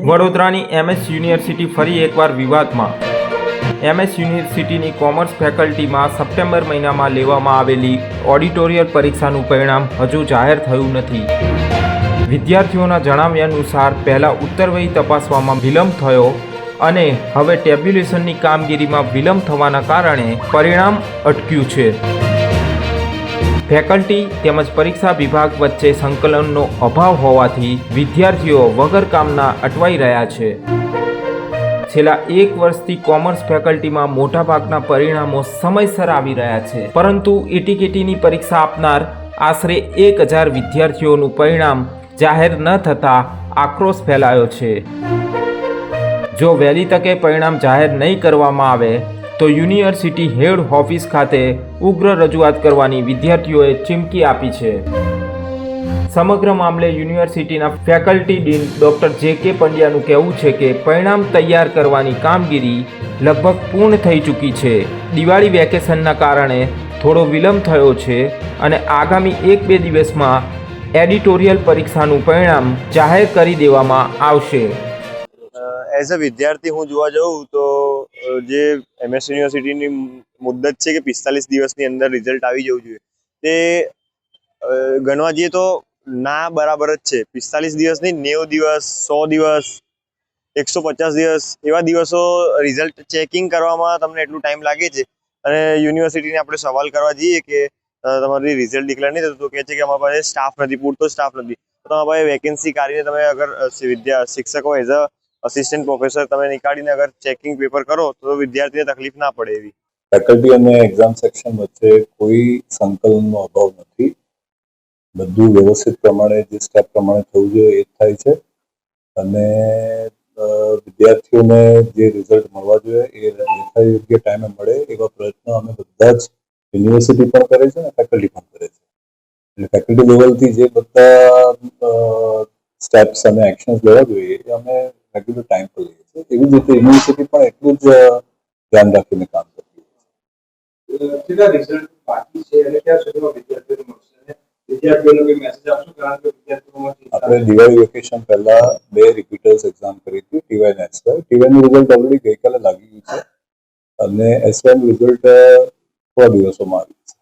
વડોદરાની MS university ફરી એકવાર વિવાદમાં. એમએસ યુનિવર્સિટીની કોમર્સ ફેકલ્ટીમાં સપ્ટેમ્બર મહિનામાં લેવામાં આવેલી ઓડિટોરિયલ પરીક્ષાનું પરિણામ હજુ જાહેર થયું નથી. વિદ્યાર્થીઓના જણાવ્યા અનુસાર, પહેલાં ઉત્તરવહી તપાસવામાં વિલંબ થયો અને હવે ટેબ્યુલેશનની કામગીરીમાં વિલંબ થવાના કારણે પરિણામ અટક્યું છે. ફેકલ્ટી તેમજ પરીક્ષા વિભાગ વચ્ચે સંકલનનો અભાવ હોવાથી વિદ્યાર્થીઓ વગર કામના અટવાઈ રહ્યા છે. છેલ્લા એક વર્ષથી કોમર્સ ફેકલ્ટીમાં મોટાભાગના પરિણામો સમયસર આવી રહ્યા છે. પરંતુ એટીકેટીની પરીક્ષા આપનાર આશરે એક હજાર વિદ્યાર્થીઓનું પરિણામ જાહેર ન થતાં આક્રોશ ફેલાયો છે. જો વહેલી તકે પરિણામ જાહેર નહીં કરવામાં આવે તો યુનિવર્સિટી હેડ ઓફિસ ખાતે ઉગ્ર રજૂઆત કરવાની વિદ્યાર્થીઓએ ચીમકી આપી છે. સમગ્ર મામલે યુનિવર્સિટીના ફેકલ્ટી ડીન ડૉક્ટર જે કે પંડ્યાનું કહેવું છે કે પરિણામ તૈયાર કરવાની કામગીરી લગભગ પૂર્ણ થઈ ચૂકી છે. દિવાળી વેકેશનના કારણે થોડો વિલંબ થયો છે અને આગામી એક બે દિવસમાં એડિટોરિયલ પરીક્ષાનું પરિણામ જાહેર કરી દેવામાં આવશે. એઝ અ વિદ્યાર્થી હું જોવા જાઉં તો જે એમએસ યુનિવર્સિટીની મુદ્દત છે કે પિસ્તાલીસ દિવસની અંદર રિઝલ્ટ આવી જવું જોઈએ. તે ગણવા જઈએ તો ના બરાબર જ છે. પિસ્તાલીસ દિવસની નેવું દિવસ, સો દિવસ, એકસો પચાસ દિવસ, એવા દિવસો રિઝલ્ટ ચેકિંગ કરવામાં તમને એટલું ટાઈમ લાગે છે. અને યુનિવર્સિટીને આપણે સવાલ કરવા જઈએ કે તમારી રિઝલ્ટ ડિક્લેર નહીં થતું, તો કહે છે કે અમારા પાસે સ્ટાફ નથી, પૂરતો સ્ટાફ નથી. તો તમારા પાસે વેકેન્સી કાઢીને તમે અગર વિદ્યા, શિક્ષકો એઝ અ અસિસ્ટન્ટ પ્રોફેસર તમે નીકાળીને અગર ચેકિંગ પેપર કરો, તો વિદ્યાર્થીને તકલીફ ના પડે એવી. ફેકલ્ટી અને એક્ઝામ સેક્શન વચ્ચે કોઈ સંકલનનો અભાવ નથી. બધું વ્યવસ્થિત પ્રમાણે, જે સ્ટેપ પ્રમાણે થવું જોઈએ એ થાય છે. અને વિદ્યાર્થીઓને જે રિઝલ્ટ મળવા જોઈએ, એ યથાયોગ્ય ટાઈમે મળે એવા પ્રયત્નો અમે બધા જ યુનિવર્સિટી પણ કરે છે અને ફેકલ્ટી પણ કરે છે. એટલે ફેકલ્ટી લેવલથી જે બધા સ્ટેપ્સ અને એક્શન્સ લેવા જોઈએ, એ અમે રેગ્યુલર ટાઈમ પર લઈએ છીએ. એવી જ રીતે યુનિવર્સિટી પણ એટલું જ ધ્યાન રાખીને કામ કરતી હોય છે. કેટલા રિઝલ્ટ બાકી છે અને ક્યાં સુધીમાં વિદ્યાર્થીઓને મળશે? અને મેસેજ આપશો? કારણ કે વિદ્યાર્થીઓમાં આપણે દિવાળી વેકેશન પહેલા બે રિપીટર્સ એક્ઝામ કરી હતી ટીવાય ને એસવાય ટીવાયનું રિઝલ્ટ ઓલરેડી ગઈકાલે લાગી ગયું છે. અને એસવાયનું રિઝલ્ટ થોડા દિવસોમાં આવી જશે